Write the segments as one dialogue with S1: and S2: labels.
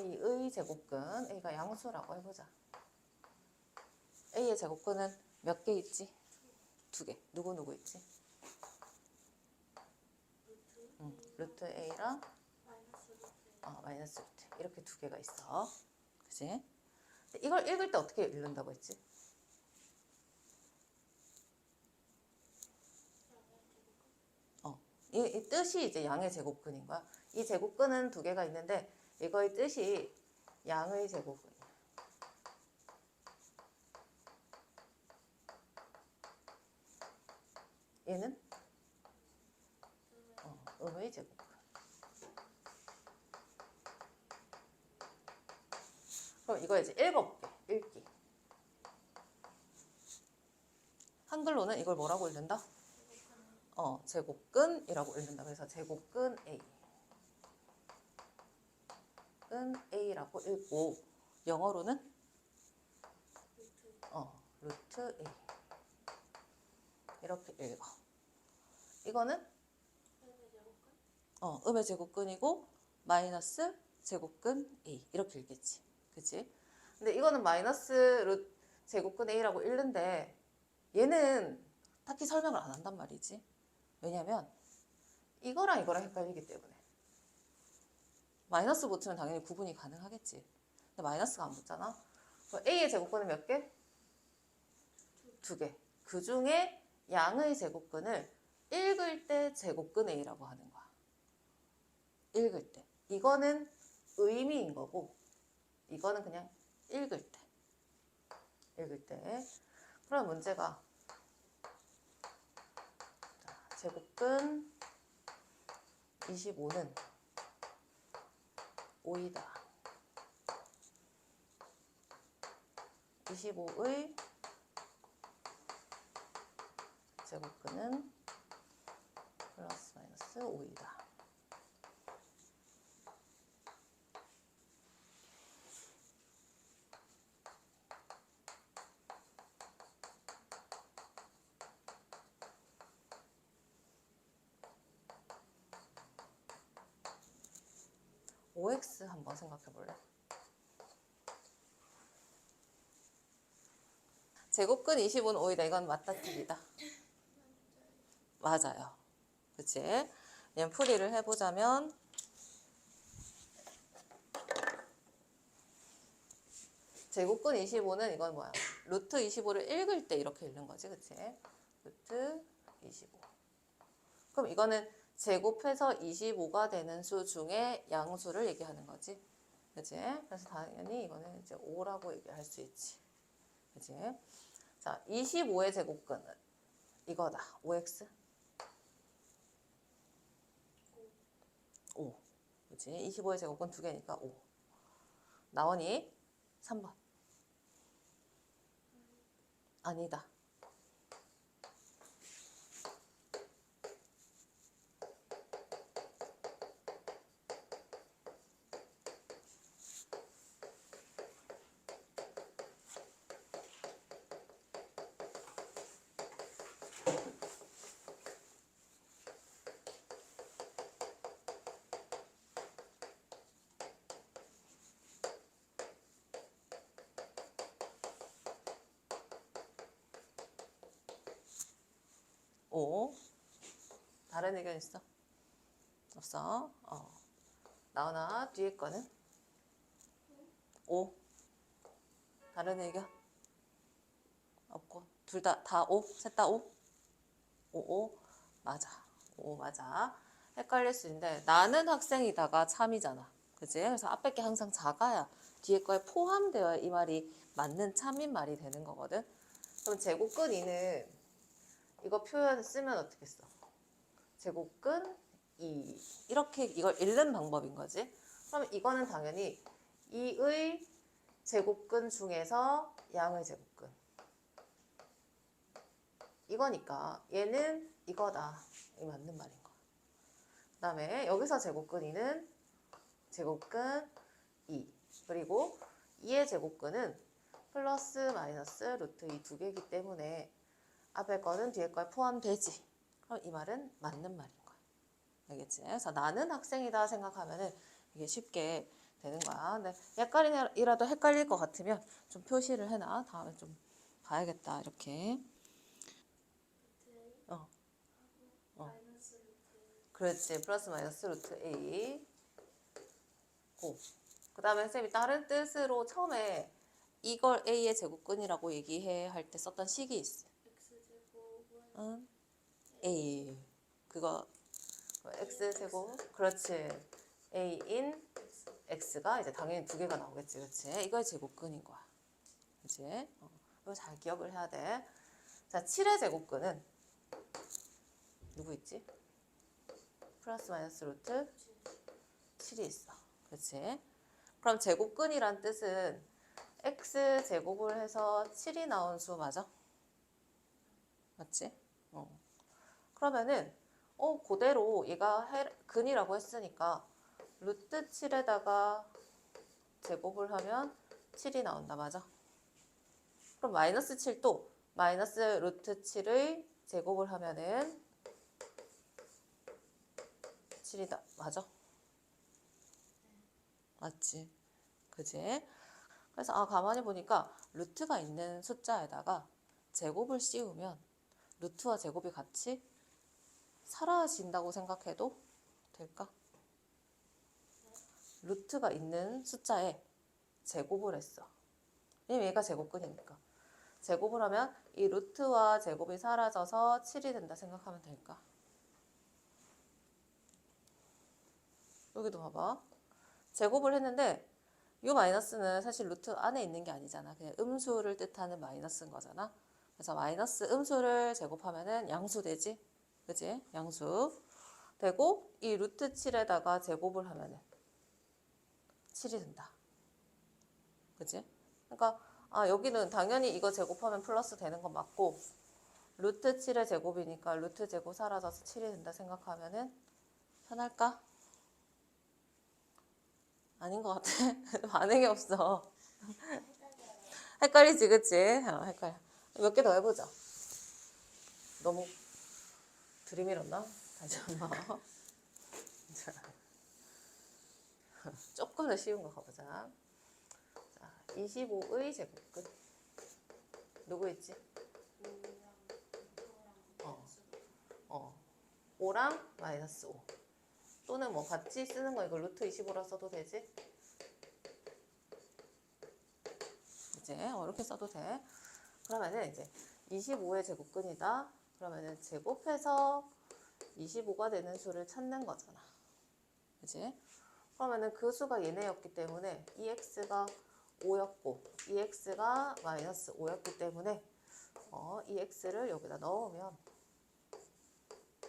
S1: A의 제곱근 A가 양수라고 해보자. A의 제곱근은 몇 개 있지? 두 개. 누구 누구 있지? 응, 루트 A랑 어, 마이너스 루트 이렇게 두 개가 있어. 근데 이걸 읽을 때 어떻게 읽는다고 했지? 어, 이, 이 뜻이 이제 양의 제곱근인 거야. 이 제곱근은 두 개가 있는데 이거의 뜻이 양의 제곱근이야. 얘는 어, 음의 제곱근. 그럼 이거 이제 읽어볼게. 읽기. 한글로는 이걸 뭐라고 읽는다? 어, 제곱근이라고 읽는다. 그래서 제곱근 A. 근 A라고 읽고 영어로는 어, 루트 A. 이렇게 읽어. 이거는 어, 음의 제곱근이고 마이너스 제곱근 A 이렇게 읽겠지. 그치? 근데 이거는 마이너스 루 제곱근 A라고 읽는데 얘는 딱히 설명을 안 한단 말이지. 왜냐면 이거랑 이거랑 헷갈리기 때문에. 마이너스 붙으면 당연히 구분이 가능하겠지. 근데 마이너스가 안 붙잖아. 그럼 A의 제곱근은 몇 개? 두 개. 그 중에 양의 제곱근을 읽을 때 제곱근 A라고 하는 거야. 읽을 때. 이거는 의미인 거고, 이거는 그냥 읽을 때. 읽을 때. 그럼 문제가 자, 제곱근 25는 5이다. 25의 제곱근은 플러스 마이너스 5이다. OX 한번 생각해 볼래? 제곱근 25는 5이다. 이건 맞다 틀리다. 맞아요. 그치? 그냥 풀이를 해보자면 제곱근 25는 이건 뭐야? 루트 25를 읽을 때 이렇게 읽는 거지, 그치? 루트 25. 그럼 이거는 제곱해서 25가 되는 수 중에 양수를 얘기하는 거지. 그치? 그래서 당연히 이거는 이제 5라고 얘기할 수 있지. 그치? 자, 25의 제곱근은 이거다. 5x. 5. 그치? 25의 제곱근 두 개니까 5. 나원이 3번. 아니다. 오. 다른 의견 있어? 없어? 어. 나오나 뒤에 거는? 오. 다른 의견? 없고 둘 다다 오? 셋다 오? 오, 오. 맞아. 오, 맞아. 헷갈릴 수 있는데 나는 학생이다가 참이잖아. 그지? 그래서 앞에 게 항상 작아야 뒤에 거에 포함되어야 이 말이 맞는 참인 말이 되는 거거든. 그럼 제곱근 2는 이거 표현 쓰면 어떻게 써? 제곱근 2 이렇게 이걸 읽는 방법인 거지. 그럼 이거는 당연히 2의 제곱근 중에서 양의 제곱근 이거니까 얘는 이거다. 이 맞는 말인 거야. 그 다음에 여기서 제곱근 2는 제곱근 2 그리고 2의 제곱근은 플러스 마이너스 루트 이두 개이기 때문에 앞에 거는 뒤에 거에 포함되지. 그럼 이 말은 맞는 말인 거야. 알겠지? 그래서 나는 학생이다 생각하면은 이게 쉽게 되는 거야. 자, 근데 약간이라도 헷갈릴 것 같으면 좀 표시를 해놔. 다음에 좀 봐야겠다. 이렇게. 어. 어. 그렇지. 플러스 마이너스 루트 A. 고. 그 다음에 쌤이 다른 뜻으로 처음에 이걸 A의 제곱근이라고 얘기해 할 때 썼던 식이 있어. 응? A. 그거 X 제곱. 그렇지. A인 X가 이제 당연히 두 개가 나오겠지. 그렇지. 이걸 제곱근인 거야. 그렇지? 어. 이거 잘 기억을 해야 돼. 자, 7의 제곱근은 누구 있지? 플러스 마이너스 루트 7이 있어. 그렇지? 그럼 제곱근이란 뜻은 x 제곱을 해서 7이 나온 수 맞아? 맞지? 어. 그러면은 어 그대로 얘가 해- 근이라고 했으니까 루트 7에다가 제곱을 하면 7이 나온다. 맞아? 그럼 마이너스 7도 마이너스 루트 7의 제곱을 하면은 7이다. 맞아? 맞지? 그지? 그래서 아 가만히 보니까 루트가 있는 숫자에다가 제곱을 씌우면 루트와 제곱이 같이 사라진다고 생각해도 될까? 루트가 있는 숫자에 제곱을 했어. 왜냐면 얘가 제곱근이니까. 제곱을 하면 이 루트와 제곱이 사라져서 7이 된다 생각하면 될까? 여기도 봐봐. 제곱을 했는데 이 마이너스는 사실 루트 안에 있는 게 아니잖아. 그냥 음수를 뜻하는 마이너스인 거잖아. 그래서 마이너스 음수를 제곱하면은 양수 되지? 그지? 양수. 되고 이 루트 7에다가 제곱을 하면은 7이 된다. 그지? 그러니까 아 여기는 당연히 이거 제곱하면 플러스 되는 건 맞고 루트 7의 제곱이니까 루트 제곱 사라져서 7이 된다 생각하면은 편할까? 아닌 것 같아. 반응이 없어. 헷갈리지, 그치? 어, 헷갈려. 몇 개 더 해보자. 너무 들이밀었나? 다시 한번. 자, 조금 더 쉬운 거 가보자. 자, 25의 제곱근. 누구 있지? 어. 어. 5랑 마이너스 5. 또는 뭐 같이 쓰는 거 이거 루트 25라 써도 되지? 이제 어, 이렇게 써도 돼. 그러면은 이제 25의 제곱근이다. 그러면은 제곱해서 25가 되는 수를 찾는 거잖아. 그지? 그러면은 그 수가 얘네였기 때문에 e x가 5였고 e x가 마이너스 5였기 때문에 어, e x를 여기다 넣으면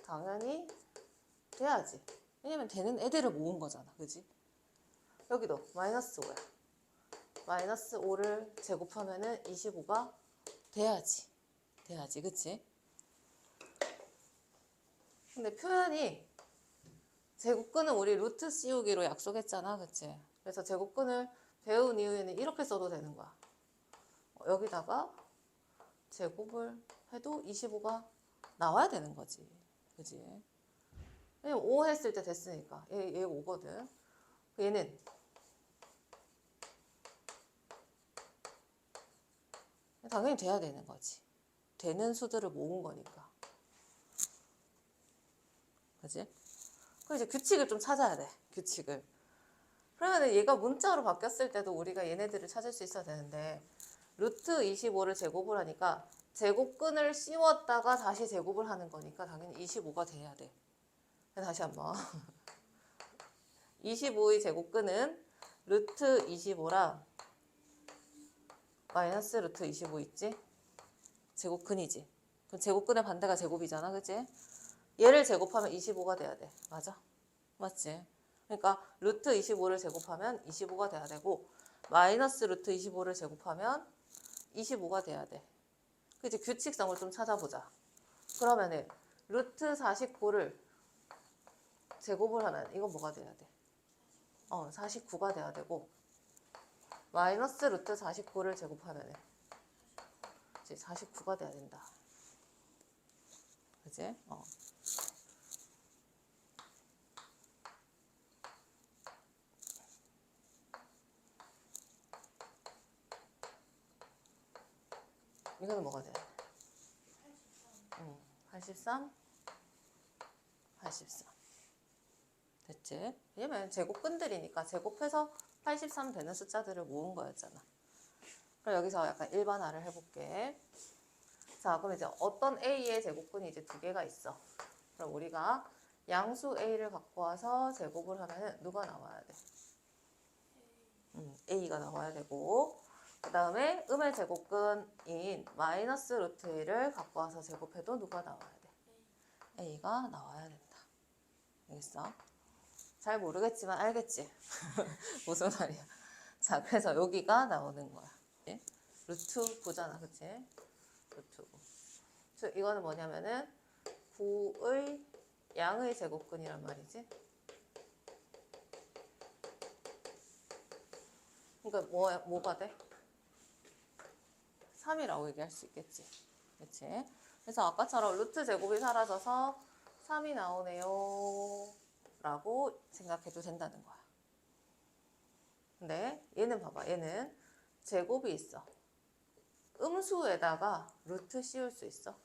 S1: 당연히 돼야지. 왜냐면 되는 애들을 모은 거잖아. 그지? 여기도 마이너스 5야. 마이너스 5를 제곱하면은 25가 돼야지. 돼야지. 그치? 근데 표현이 제곱근은 우리 루트 씌우기로 약속했잖아. 그치? 그래서 제곱근을 배운 이후에는 이렇게 써도 되는 거야. 어, 여기다가 제곱을 해도 25가 나와야 되는 거지. 그지? 왜냐면 5 했을 때 됐으니까. 얘, 얘 5거든. 얘는 당연히 돼야 되는 거지. 되는 수들을 모은 거니까. 그지? 그럼 이제 규칙을 좀 찾아야 돼. 규칙을. 그러면 얘가 문자로 바뀌었을 때도 우리가 얘네들을 찾을 수 있어야 되는데 루트 25를 제곱을 하니까 제곱근을 씌웠다가 다시 제곱을 하는 거니까 당연히 25가 돼야 돼. 다시 한번. 25의 제곱근은 루트 25랑 마이너스 루트 25 있지? 제곱근이지. 그럼 제곱근의 반대가 제곱이잖아. 그치? 얘를 제곱하면 25가 돼야 돼. 맞아? 맞지? 그러니까 루트 25를 제곱하면 25가 돼야 되고 마이너스 루트 25를 제곱하면 25가 돼야 돼. 그 이제 규칙성을 좀 찾아보자. 그러면은 루트 49를 제곱을 하면 이건 뭐가 돼야 돼? 어, 49가 돼야 되고 마이너스 루트 49를 제곱하면 돼. 이제 49가 돼야 된다. 그지? 어. 이거는 뭐가 돼? 응. 83? 83. 됐지? 왜냐면 제곱 끈들이니까 제곱해서 83 되는 숫자들을 모은 거였잖아. 그럼 여기서 약간 일반화를 해볼게. 자, 그럼 이제 어떤 A의 제곱근이 이제 두 개가 있어. 그럼 우리가 양수 A를 갖고 와서 제곱을 하면은 누가 나와야 돼? 음, A가 나와야 되고 그 다음에 음의 제곱근인 마이너스 루트 A를 갖고 와서 제곱해도 누가 나와야 돼? A가 나와야 된다. 알겠어? 잘 모르겠지만 알겠지? 무슨 말이야? 자, 그래서 여기가 나오는 거야. 예? 루트 9잖아, 그치? 루트 9. 저 이거는 뭐냐면은 9의 양의 제곱근이란 말이지. 그러니까 뭐, 뭐가 돼? 3이라고 얘기할 수 있겠지. 그치? 그래서 아까처럼 루트 제곱이 사라져서 3이 나오네요. 라고 생각해도 된다는 거야. 근데 얘는 봐봐. 얘는 제곱이 있어. 음수에다가 루트 씌울 수 있어?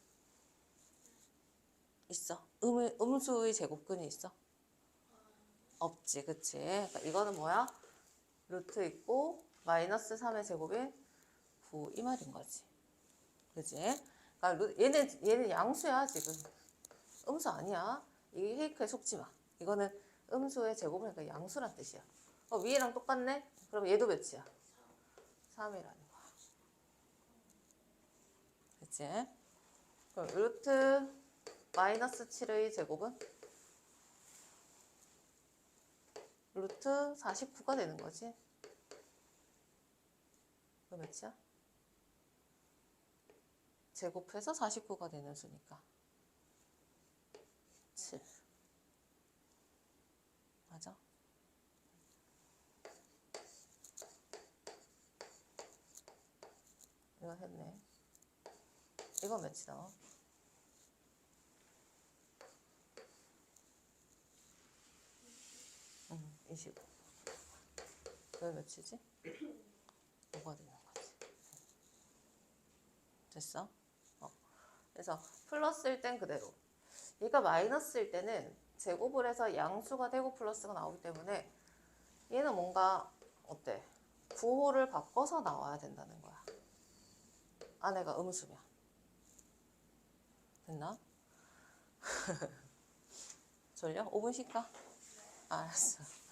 S1: 있어. 음, 음수의 제곱근이 있어? 없지. 그치? 그러니까 이거는 뭐야? 루트 있고 마이너스 3의 제곱인 9 이 말인 거지. 그지? 그러니까 루- 얘는 얘는 양수야 지금. 음수 아니야. 이 헤이크에 속지 마. 이거는 음수의 제곱이니까 그러니까 양수란 뜻이야. 어, 위에랑 똑같네? 그럼 얘도 몇이야? 3이라는 거야. 그치? 그럼 루트 마이너스 7의 제곱은? 루트 49가 되는 거지. 그 몇이야? 제곱해서 49가 되는 수니까. 7. 맞아? 이거 했네. 이거 몇이 나와? 응, 25. 왜 몇이지? 5가 되는 거지. 됐어? 어. 그래서 플러스일 땐 그대로. 얘가 마이너스일 때는 제곱을 해서 양수가 되고 플러스가 나오기 때문에 얘는 뭔가 어때? 부호를 바꿔서 나와야 된다는 거야. 아내가 음수면. 됐나? 졸려? 5분 쉴까? 알았어.